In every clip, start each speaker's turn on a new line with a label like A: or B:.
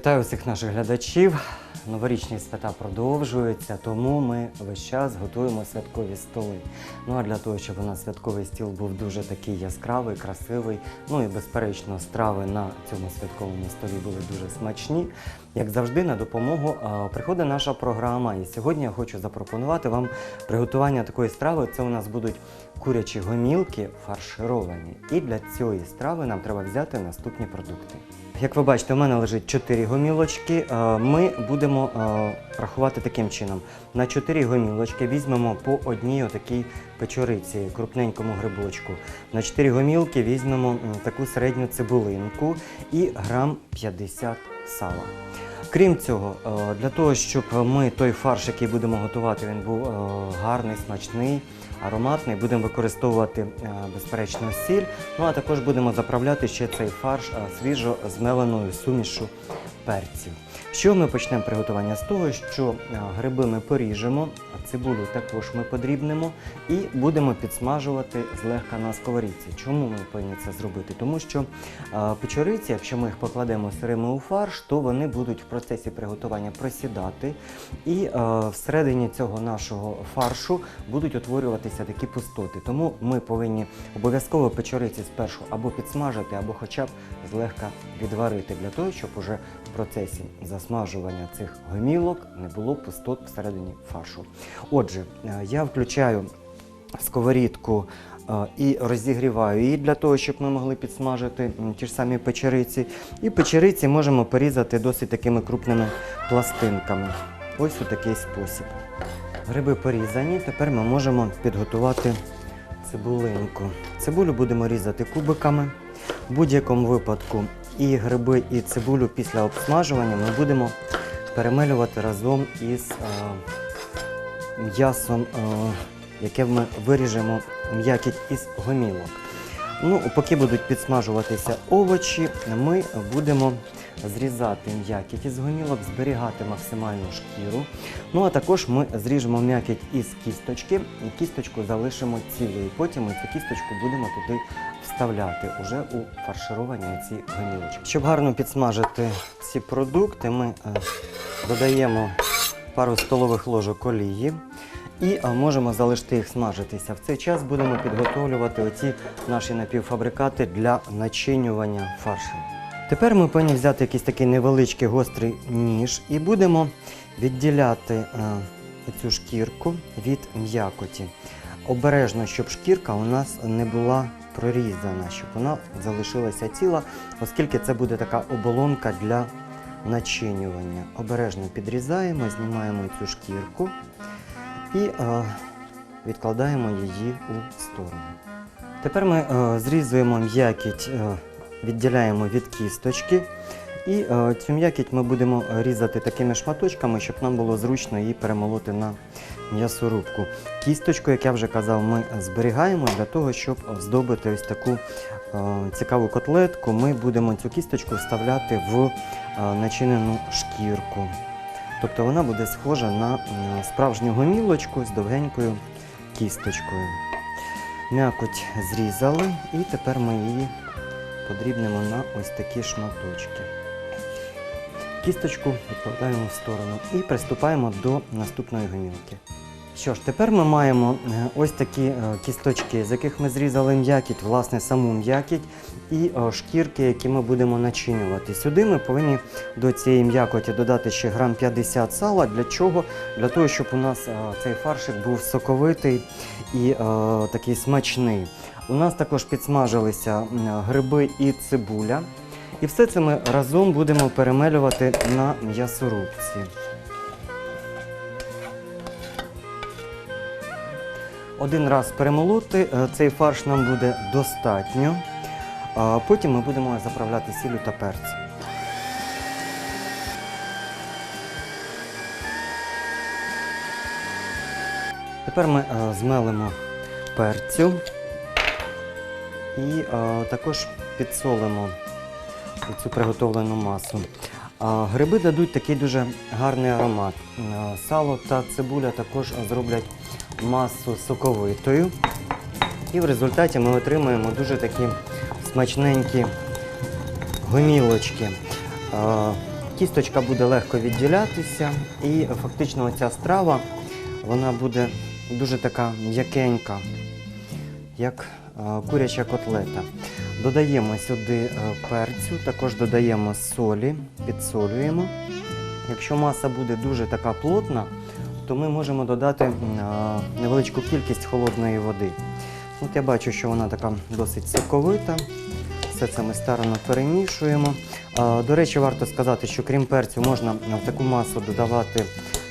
A: Вітаю всіх наших глядачів. Новорічні свята продовжуються, тому ми весь час готуємо святкові столи. Ну а для того, щоб у нас святковий стіл був дуже такий яскравий, красивий, ну і безперечно, страви на цьому святковому столі були дуже смачні. Як завжди, на допомогу приходить наша програма. І сьогодні я хочу запропонувати вам приготування такої страви. Це у нас будуть курячі гомілки фаршировані. І для цієї страви нам треба взяти наступні продукти. Як ви бачите, у мене лежить 4 гомілочки. Е, Ми будемо е, рахувати таким чином. На 4 гомілочки візьмемо по одній отакій печориці, крупненькому грибочку. На 4 гомілки візьмемо таку середню цибулинку і грам 50 сала. Крім цього, е, для того, щоб ми той фарш, який будемо готувати, він був гарний, смачний, ароматний, будемо використовувати е, безперечно сіль. Ну а також будемо заправляти ще цей фарш е, свіжо змеленою сумішу перців. Що ми почнемо приготування? З того, що е, гриби ми поріжемо, цибулю також ми подрібнемо і будемо підсмажувати злегка на сковорідці. Чому ми повинні це зробити? Тому що печориці, якщо ми їх покладемо сирими у фарш, то вони будуть в процесі приготування просідати, і всередині цього нашого фаршу будуть утворюватися такі пустоти. Тому ми повинні обов'язково печориці спершу або підсмажити, або хоча б злегка відварити для того, щоб уже в процесі засмажування цих гомілок не було пустот всередині фаршу. Отже, е, я включаю сковорідку е, і розігріваю її для того, щоб ми могли підсмажити ті ж самі печериці. І печериці можемо порізати досить такими крупними пластинками. Ось у такий спосіб. Гриби порізані, тепер ми можемо підготувати цибулинку. Цибулю будемо різати кубиками. В будь-якому випадку і гриби, і цибулю після обсмажування ми будемо перемелювати разом із е, м'ясом, е, яке ми виріжемо м'якіть із гомілок. Ну, поки будуть підсмажуватися овочі, ми будемо зрізати м'якіть із гомілок, зберігати максимальну шкіру. Ну а також ми зріжемо м'якіть із кісточки і кісточку залишимо цілою. Потім ми цю кісточку будемо туди вставляти уже у фаршировані ці гомілочки. Щоб гарно підсмажити ці продукти, ми е, додаємо пару столових ложок олії. І можемо залишити їх смажитися. В цей час будемо підготовлювати оці наші напівфабрикати для начинювання фаршу. Тепер ми повинні взяти якийсь такий невеличкий гострий ніж і будемо відділяти е, цю шкірку від м'якоті. Обережно, щоб шкірка у нас не була прорізана, щоб вона залишилася ціла, оскільки це буде така оболонка для начинювання. Обережно підрізаємо, знімаємо цю шкірку і е, відкладаємо її у сторону. Тепер ми е, зрізуємо м'якіть, е, відділяємо від кісточки. І е, цю м'якіть ми будемо різати такими шматочками, щоб нам було зручно її перемолоти на м'ясорубку. Кісточку, як я вже казав, ми зберігаємо для того, щоб здобити ось таку е, цікаву котлетку. Ми будемо цю кісточку вставляти в е, начинену шкірку. Тобто вона буде схожа на справжню гомілочку з довгенькою кісточкою. М'якоть зрізали і тепер ми її подрібнемо на ось такі шматочки. Кісточку відкладаємо в сторону і приступаємо до наступної гомілки. Що ж, тепер ми маємо е, ось такі е, кісточки, з яких ми зрізали м'якіть, власне, саму м'якіть і е, шкірки, які ми будемо начинювати. Сюди ми повинні до цієї м'якоті додати ще грам 50 сала. Для чого? Для того, щоб у нас цей фаршик був соковитий і такий смачний. У нас також підсмажилися гриби і цибуля. І все це ми разом будемо перемелювати на м'ясорубці. Один раз перемолоти, е, цей фарш нам буде достатньо. Потім ми будемо заправляти сіллю та перцем. Тепер ми е, змелимо перцю і е, також підсолимо цю приготовлену масу. А, Гриби дадуть такий дуже гарний аромат. Е, Сало та цибуля також зроблять масу соковитою. І в результаті ми отримаємо дуже такі смачненькі гомілочки. Е, Кісточка буде легко відділятися, і фактично ця страва вона буде дуже така м'якенька, як е, куряча котлета. Додаємо сюди е, перцю, також додаємо солі, підсолюємо. Якщо маса буде дуже така плотна, то ми можемо додати е, невеличку кількість холодної води. От я бачу, що вона така досить соковита. Все це ми старано перемішуємо. До речі, варто сказати, що крім перцю можна в таку масу додавати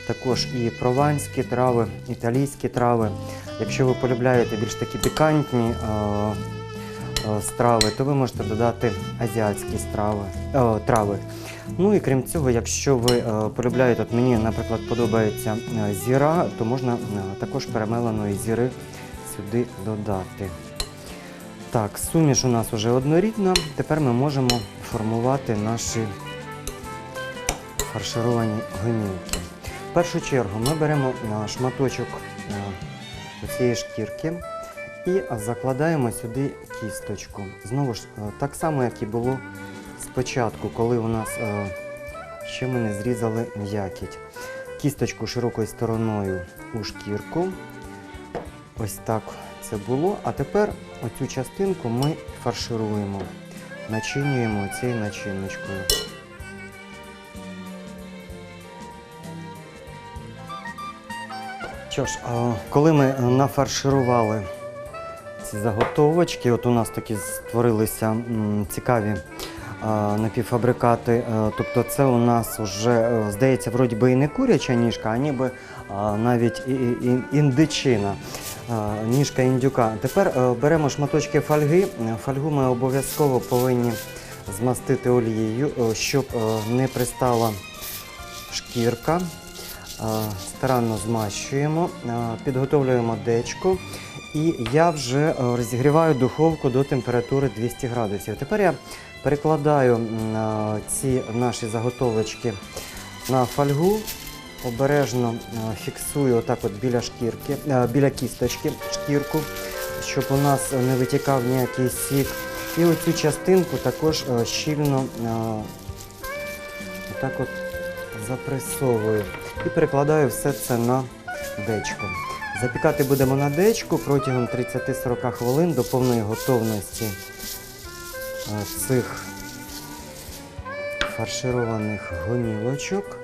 A: також і прованські трави, італійські трави. Якщо ви полюбляєте більш такі пікантні а, а, страви, то ви можете додати азіатські страви, а, трави. Ну і крім цього, якщо ви е, полюбляєте, от мені, наприклад, подобається е, зіра, то можна е, також перемеленої зіри сюди додати. Так, суміш у нас вже однорідна. Тепер ми можемо формувати наші фаршировані гомілки. В першу чергу ми беремо е, шматочок е, цієї шкірки і закладаємо сюди кісточку. Знову ж е, так само, як і було спочатку, коли у нас ще ми не зрізали м'якіть. Кісточку широкою стороною у шкірку. Ось так це було. А тепер оцю частинку ми фаршируємо, начинюємо цією начиночкою. Що ж, коли ми е, нафарширували ці заготовочки, от у нас такі створилися цікаві напівфабрикати. е, Тобто це у нас вже, е, здається, вроді би і не куряча ніжка, а ніби навіть індичина, ніжка індюка. Тепер беремо шматочки фольги. Фольгу ми обов'язково повинні змастити олією, щоб не пристала шкірка. Старанно змащуємо, підготовлюємо дечко. І я вже е, розігріваю духовку до температури 200 градусів. Тепер я перекладаю ці наші заготовочки на фольгу, обережно е, фіксую отак от біля шкірки, е, біля кісточки шкірку, щоб у нас не витікав ніякий сік. І оцю частинку також щільно отак от запресовую і перекладаю все це на дечко. Запікати будемо на дечку протягом 30-40 хвилин до повної готовності е, цих фаршированих гомілочок.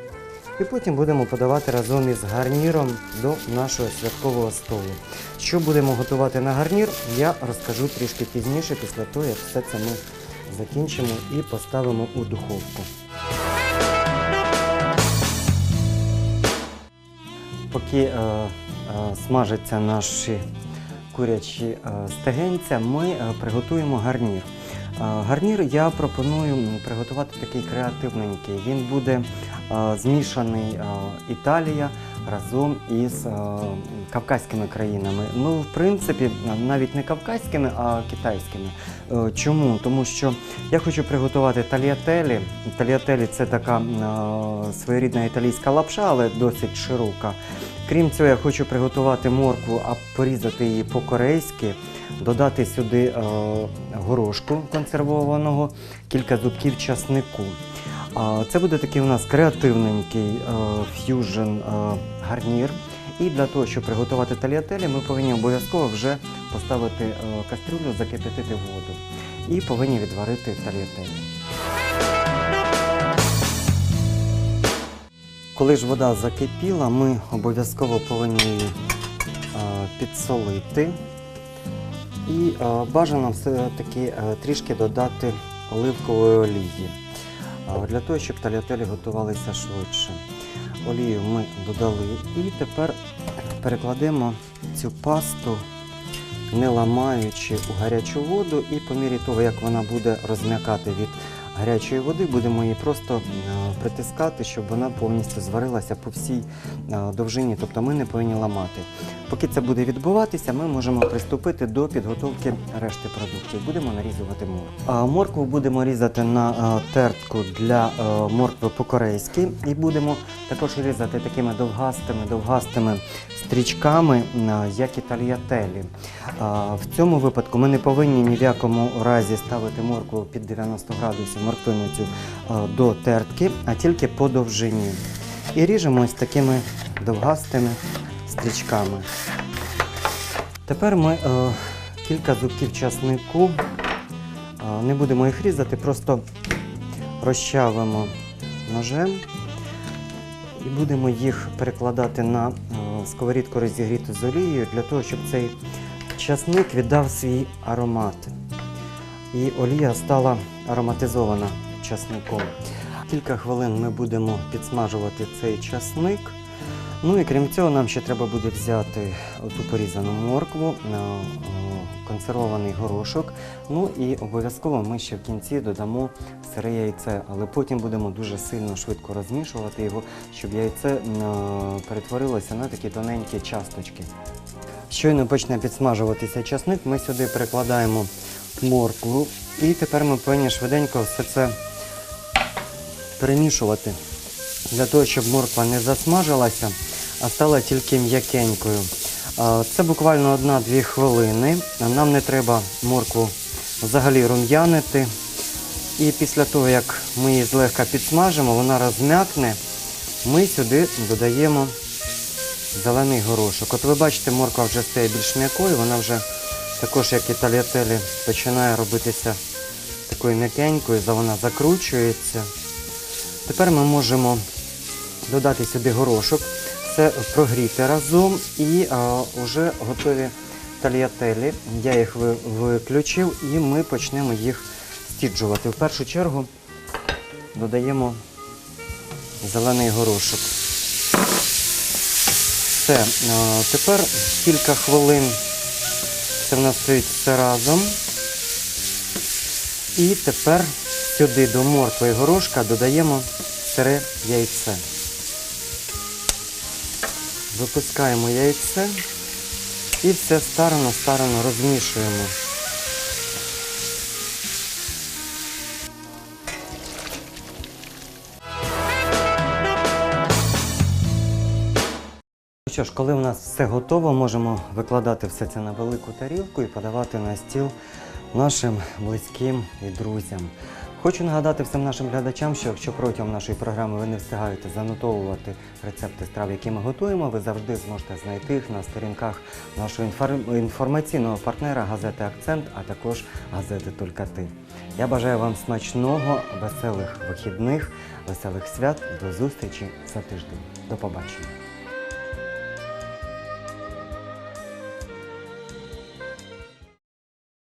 A: І потім будемо подавати разом із гарніром до нашого святкового столу. Що будемо готувати на гарнір, я розкажу трішки пізніше, після того, як все це ми закінчимо і поставимо у духовку. Поки е, е, смажаться наші курячі е, стегенця, ми приготуємо гарнір. Гарнір я пропоную приготувати такий креативненький. Він буде змішаний Італія разом із е, кавказькими країнами. Ну, в принципі, навіть не кавказькими, а китайськими. Е, Чому? Тому що я хочу приготувати тальятелі. Тальятелі це така е, своєрідна італійська лапша, але досить широка. Крім цього, я хочу приготувати моркву, а порізати її по-корейськи, додати сюди горошку консервованого, кілька зубків часнику. Це буде такий у нас креативненький е, ф'южн е, гарнір. І для того, щоб приготувати тальятелі, ми повинні обов'язково вже поставити е, кастрюлю, закипятити воду і повинні відварити тальятелі. Коли ж вода закипіла, ми обов'язково повинні її підсолити. І бажано все-таки трішки додати оливкової олії, для того, щоб тальятелі готувалися швидше. Олію ми додали і тепер перекладемо цю пасту, не ламаючи у гарячу воду, і по мірі того, як вона буде розм'якати від гарячої води, будемо її просто е, притискати, щоб вона повністю зварилася по всій е, довжині, тобто ми не повинні ламати. Поки це буде відбуватися, ми можемо приступити до підготовки решти продуктів. Будемо нарізувати моркву. Моркву будемо різати на е, тертку для е, моркви по-корейськи і будемо також різати такими довгастими, довгастими стрічками, е, як і тальятелі. В цьому випадку ми не повинні ні в якому разі ставити моркву під 90 градусів. морквину цю е, до тертки, а тільки по довжині. І ріжемо ось такими довгастими стрічками. Тепер ми е, кілька зубків часнику. е, не будемо їх різати, просто розчавимо ножем і будемо їх перекладати на е, сковорідку розігріту з олією для того, щоб цей часник віддав свій аромат. І олія стала ароматизована часником. Кілька хвилин ми будемо підсмажувати цей часник. Ну і крім цього, нам ще треба буде взяти оту порізану моркву, е, е, консервований горошок. Ну і обов'язково ми ще в кінці додамо сире яйце, але потім будемо дуже сильно швидко розмішувати його, щоб яйце е, перетворилося на такі тоненькі часточки. Щойно почне підсмажуватися часник, ми сюди перекладаємо моркву і тепер ми повинні швиденько все це перемішувати для того, щоб морква не засмажилася, а стала тільки м'якенькою. Це буквально 1-2 хвилини. Нам не треба моркву взагалі рум'янити. І після того, як ми її злегка підсмажимо, вона розм'якне, ми сюди додаємо зелений горошок. От ви бачите, морква вже стає більш м'якою, вона вже також, як і тальятелі, починає робитися такою м'якенькою, вона закручується. Тепер ми можемо додати сюди горошок, все прогріти разом і а, вже готові тальятелі. Я їх ви- виключив і ми почнемо їх стіджувати. В першу чергу додаємо зелений горошок. Все, а, тепер кілька хвилин це в нас стоїть все разом. І тепер сюди до моркви горошка додаємо сире яйце. Випускаємо яйце і все старано-старано розмішуємо. Ну Що ж, коли в нас все готово, можемо викладати все це на велику тарілку і подавати на стіл нашим близьким і друзям. Хочу нагадати всім нашим глядачам, що якщо протягом нашої програми ви не встигаєте занотовувати рецепти страв, які ми готуємо, ви завжди зможете знайти їх на сторінках нашого інформаційного партнера газети Акцент, а також газети Тільки ти. Я бажаю вам смачного, веселих вихідних, веселих свят. До зустрічі за тиждень. До побачення.